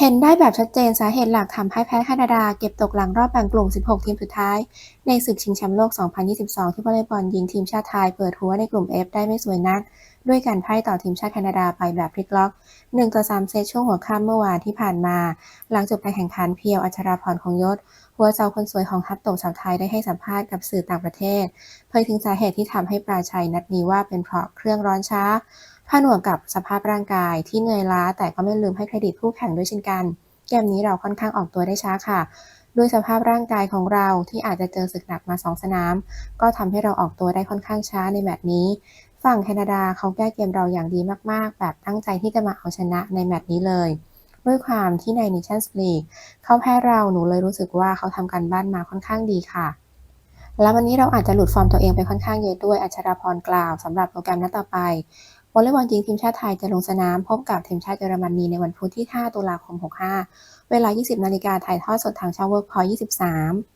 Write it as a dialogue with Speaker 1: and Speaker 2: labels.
Speaker 1: เห็นได้แบบชัดเจนสาเหตุหลักทำให้แพ้แคนาดาเก็บตกหลังรอบแบ่งกลุ่ม 16 ทีมสุดท้าย ในศึกชิงแชมป์โลก 2022 ที่วอลเลย์บอลหญิงทีมชาติไทยเปิดหัวในกลุ่ม F ได้ไม่สวยนัก ด้วยการพ่ายต่อทีมชาติแคนาดาไปแบบพลิกล็อก 1 ต่อ 3 เซตช่วงหัวค่ำเมื่อวานที่ผ่านมา หลังจบการแข่งขันเพียวอัชราพรคงยศ หัวเสาคนสวยของทัพตกชาวไทยได้ให้สัมภาษณ์กับสื่อต่างประเทศ เผยถึงสาเหตุที่ทำให้ปราชัยนัดนี้ว่าเป็นเพราะเครื่องร้อนช้า ผนวกกับสภาพร่างกายที่เหนื่อยล้า แต่ก็ไม่ลืมให้เครดิตคู่แข่งด้วยเช่นกัน เกมนี้เราค่อนข้างออกตัวได้ช้าค่ะ ด้วยสภาพร่างกายของเราที่อาจจะเจอศึกหนักมา 2 สนาม ก็ทำให้เราออกตัวได้ค่อนข้างช้าในแมตช์นี้ ฝั่งแคนาดาเขาแก้เกมเราอย่างดีมากๆ แบบตั้งใจที่จะมาเอาชนะในแมตช์นี้เลย ด้วยความที่ใน Nations League เขาแพ้เราหนูเลยรู้สึกว่าเขาทำการบ้านมาค่อนข้างดีค่ะและวันนี้เราอาจจะหลุดฟอร์มตัวเองไปค่อนข้างเยอะด้วยอัชราพรกล่าวสำหรับโปรแกรมนัดต่อไป วอลเลย์บอลหญิงทีมชาติไทยจะลงสนามพบกับทีมชาติเยอรมนีในวันพุธที่ 5 ตุลาคม 65 เวลา 20 นาฬิกาถ่ายทอดสดทางช่องเวิร์กพอยต์23